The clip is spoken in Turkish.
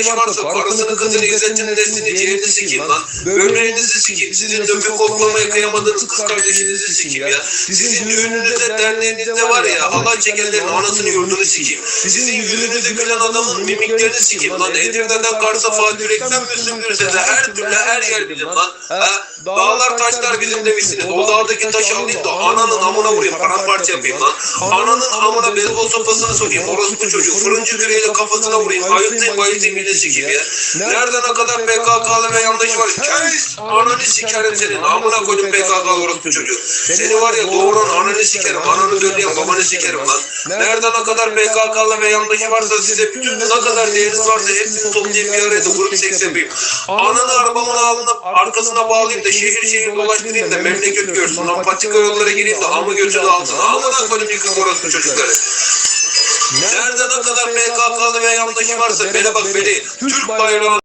yandaşı varsa karısını kızını izzetini neslini ciğerini sikeyim lan. Böbreğinizi sikeyim. Sizin döküp koklamaya kıyamadığınız kız kardeşinizi sikeyim ya. Sizin düğününüzde derneğinizde var ya halay çekenlerin anasını yurdunu sikeyim. Sizin yüzünüzde gülen adamın mimiklerini sikeyim lan. Edirne'den Kars'a Fatih Yürek'ten Müslüm Gürses'e her türlü her yer bizim lan. Ha? Dağlar taşlar bizim demişsiniz. O dağdaki taşı alayım da ananın amına vurayım paramparça yapayım lan. Ananın amına beyzbol sopasını sokayım. Orospu çocuğu fırıncı küreğiyle kafasına vurayım. Ayıptayım bayıtayım yine sikeyim ya. Nereden kadar PKK'lı ve yandaşı var? Kes! Ananı sikerim senin. Amına koydum PKK'lı orospu çocuğu. Seni var ya doğuran ananı sikerim. Ananı dölleyen babanı sikerim lan. Nereden ne kadar PKK'lı ve yandaşı varsa size bütün ne kadar değeriniz varsa hepsini toplayıp bir araya da grup seks yapayım. Ananı arabamın alnına arkasına bağlayayım da şehir şehir dolaştırayım da memleket görsün. Lan patika yollara gireyim de amı götünü alsın. Amına koydum yıkık orospu çocukları. Nerede ne kadar PKK'lı ve yandaşı varsa beni bak beni Türk bayrağı